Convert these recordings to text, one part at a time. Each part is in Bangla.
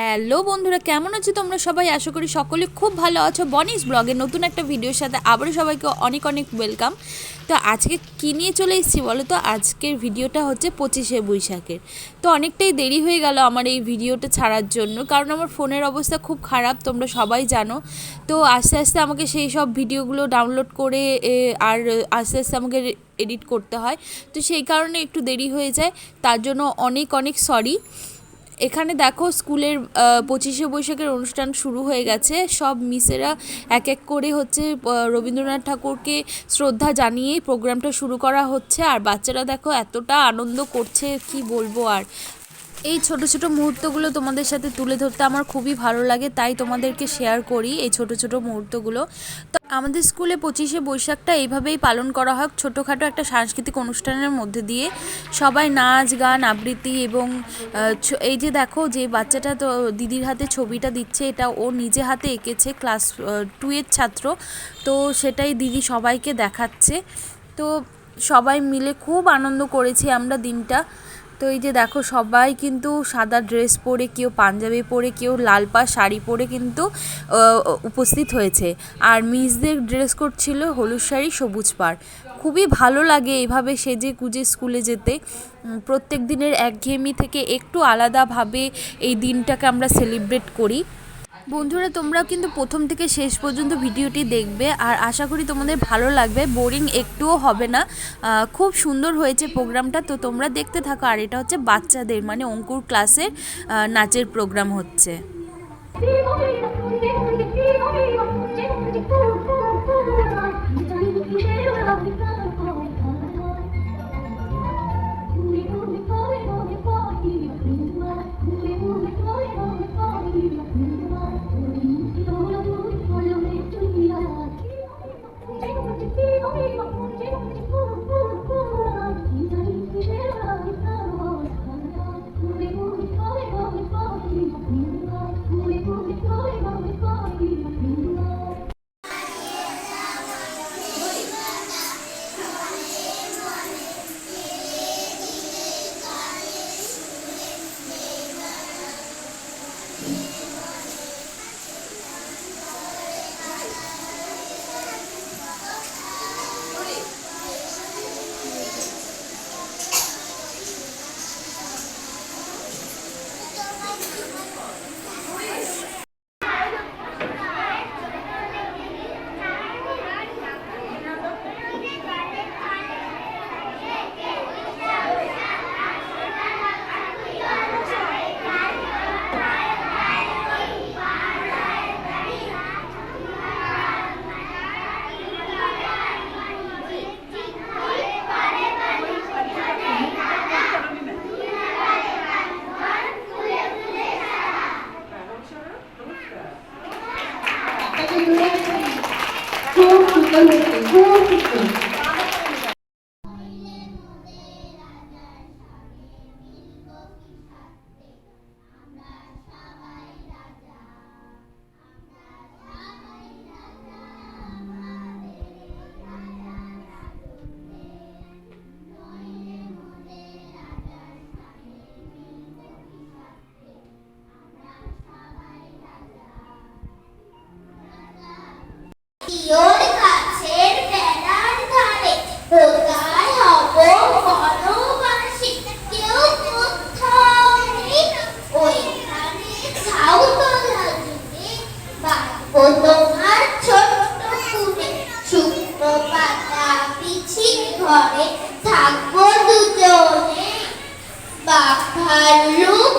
হ্যালো বন্ধুরা, কেমন আছো তোমরা সবাই? আশা করি সকলে খুব ভালো আছো। বনিস ব্লগের নতুন একটা ভিডিওর সাথে আবারও সবাইকে অনেক অনেক ওয়েলকাম তো আজকে কী নিয়ে চলে এসেছি বলো তো? আজকের ভিডিওটা হচ্ছে পঁচিশে বৈশাখের। তো অনেকটাই দেরি হয়ে গেল আমার এই ভিডিওটা ছাড়ার জন্য, কারণ আমার ফোনের অবস্থা খুব খারাপ, তোমরা সবাই জানো। তো আস্তে আস্তে আমাকে সেই সব ভিডিওগুলো ডাউনলোড করে আর আস্তে আস্তে আমাকে এডিট করতে হয়। তো সেই কারণে একটু দেরি হয়ে যায়, তার জন্য অনেক অনেক সরি এখানে দেখো স্কুলের পঁচিশে বৈশাখের অনুষ্ঠান শুরু হয়ে গেছে। সব মিসেরা এক এক করে হচ্ছে রবীন্দ্রনাথ ঠাকুরকে শ্রদ্ধা জানিয়ে প্রোগ্রামটা শুরু করা হচ্ছে। আর বাচ্চারা দেখো এতটা আনন্দ করছে, কি বলব আর। এই ছোট ছোট মুহূর্তগুলো তোমাদের সাথে তুলে ধরতে আমার খুবই ভালো লাগে, তাই তোমাদেরকে শেয়ার করি এই ছোট ছোট মুহূর্তগুলো। তো আমাদের স্কুলে পঁচিশে বৈশাখটা এইভাবেই পালন করা হয়, ছোটোখাটো একটা সাংস্কৃতিক অনুষ্ঠানের মধ্যে দিয়ে। সবাই নাচ, গান, আবৃত্তি এবং এই যে দেখো যে বাচ্চাটা তো দিদির হাতে ছবিটা দিচ্ছে, এটা ও নিজে হাতে এঁকেছে ক্লাস টু এর ছাত্র। তো সেটাই দিদি সবাইকে দেখাচ্ছে। তো সবাই মিলে খুব আনন্দ করেছি আমরা দিনটা। তো এই যে দেখো, সবাই কিন্তু সাদা ড্রেস পরে, কেউ পাঞ্জাবি পরে, কেউ লাল পা, শাড়ি পরে কিন্তু উপস্থিত হয়েছে। আর মিসদের ড্রেস কোড ছিল হলুদ শাড়ি, সবুজ পাড়। খুবই ভালো লাগে এভাবে সেজে কুজে স্কুলে যেতে। প্রত্যেক দিনের একঘেয়েমি থেকে একটু আলাদাভাবে এই দিনটাকে আমরা সেলিব্রেট করি। বন্ধুরা, তোমরাও কিন্তু প্রথম থেকে শেষ পর্যন্ত ভিডিওটি দেখবে আর আশা করি তোমাদের ভালো লাগবে। বোরিং একটুও হবে না। খুব সুন্দর হয়েছে প্রোগ্রামটা। তো তোমরা দেখতে থাকো। আর এটা হচ্ছে বাচ্চাদের মানে অঙ্কুর ক্লাসের নাচের প্রোগ্রাম হচ্ছে। পিওর গাছের বেড়ার ধারে রোগায় হব বনবাসী কেউ কোথাও নেই, ওইখানে শুকনো পাতা পিছিয়ে ঘরে থাকব দুজনে। বাঘ ভাল্লুক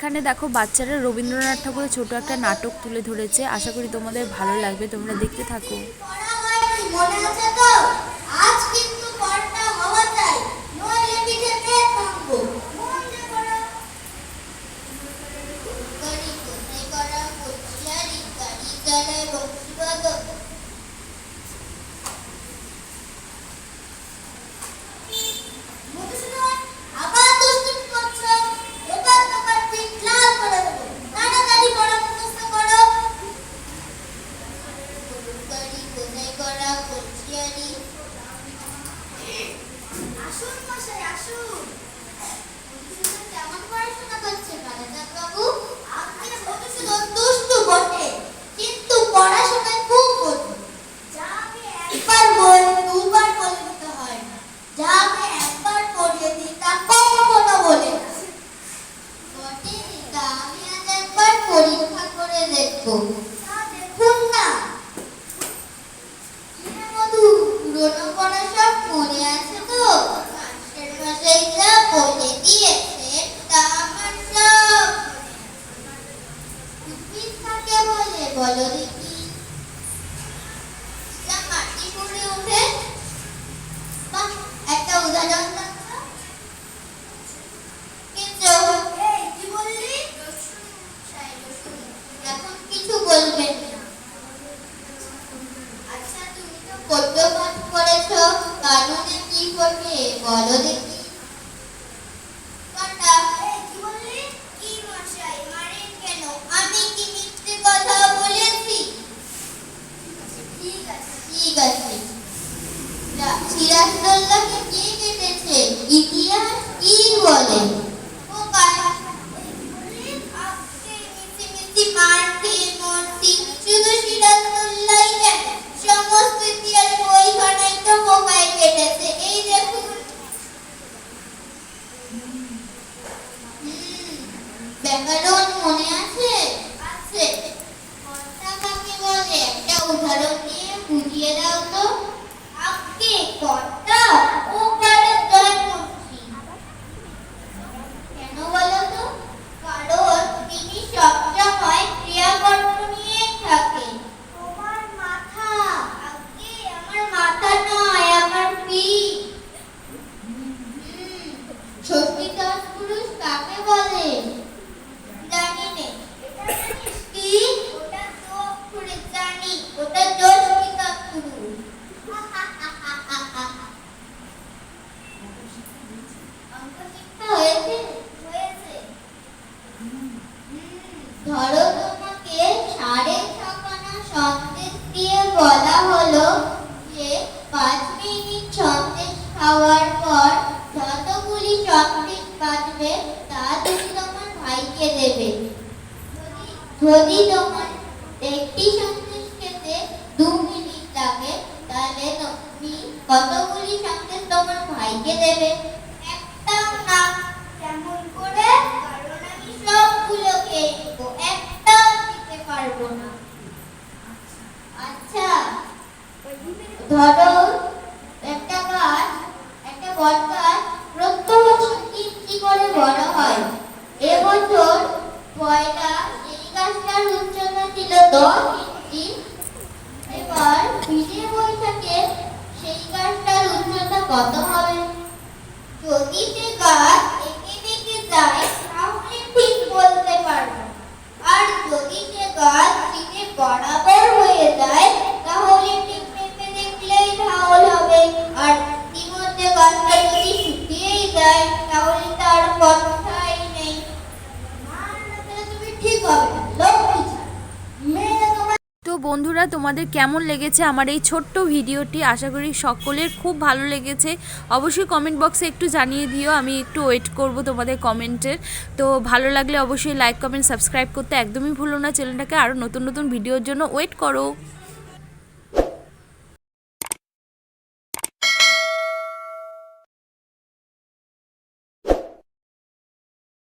এখানে দেখো বাচ্চারা রবীন্দ্রনাথ ঠাকুরের ছোট একটা নাটক তুলে ধরেছে। আশা করি তোমাদের ভালো লাগবে, তোমরা দেখতে থাকো পড়া হয়নি মনে আছে তো আজ কিন্তু পড়াটা হওয়া চাই নইলে পিঠে পেট ভাঙবো মন দিয়ে পড়ো গড়ি কোথায় করা কোচিয়ারি গাড়ি গেলে বংশীবাদ মধুসূদন আবার দুষ্টুমি করছ এবার তোমার পিঠ লাল করে দেবো তাড়াতাড়ি পড়া মুখস্থ করো গরুগাড়ি কোথায় করা কচিয়ারি আসুন মশাই আসুন মধুসূদন কেমন পড়াশোনা করছে বালাজাত বাবু আপনি মধুসূদন দুষ্টু বটে কিন্তু পড়াশোনায় খুব পটু যা আমি একবার বই দুবার বলে দিতে হয় না যা আমি একবার পড়িয়ে দিই তা কখনো বলে না বটে তা আমি আজ একবার পরীক্ষা করে দেখব তা দেখুন না কিরে মধু পুরোনো পড়া সব মনে আছে তো মাস্টার মশাই যা বলে দিয়েছে তা আমার সব উদ্ভিদ থাকে বলে বলো দেখি যা মাটি করে ওঠে বাহ একটা উদাহরণ দাও তো। কিন্তু এই কি বললি এখন কিছু না। আচ্ছা তুমি তো পদ্য পাঠ করেছ কানুনে কি করবে বলো দেখি। কটা এই কি moneda যদি- তোমার একটি সন্দেশ খেতে দু মিনিট লাগে তাহলে তুমি কতগুলি সন্দেশ তোমার ভাইকে দেবে একটাও না কেমন করে কারণ আমি সবগুলো খেয়ে নেব একটাও দিতে পারব না আচ্ছা ধরো একটা গাছ একটা বট গাছ প্রত্যেক বছর ইঞ্চি করে বড় হয় এবছর পয়লা গাছটার উচ্চতা ছিল দশ ইঞ্চি। এবার সেই গাছটার উচ্চতা কত হবে? যদি সে গাছ একে বেঁকে যায়, তাহলে ঠিক বলতে পারব। আর যদি সে গাছ ফিরে বরাবর হয়ে যায় তাহলে ঠিক মেপে দেখলেই ঢাল হবে আর ইতিমধ্যে গাছটা যদি শুকিয়েই যায় তাহলে তার কথাই নেই আর না তাহলে তুমি ঠিক হবে না লক্ষ্মী ছাড়া মেয়ে তোমার তো বন্ধুরা, তোমাদের কেমন লেগেছে আমার এই ছোট্ট ভিডিওটি? আশা করি সকলের খুব ভালো লেগেছে। অবশ্যই কমেন্ট বক্সে একটু জানিয়ে দিও, আমি একটু ওয়েট করব তোমাদের কমেন্টের তো ভালো লাগলে অবশ্যই লাইক কমেন্ট সাবস্ক্রাইব করতে একদমই ভুলো না। চ্যানেলটাকে আরও নতুন নতুন ভিডিওর জন্য ওয়েট করো।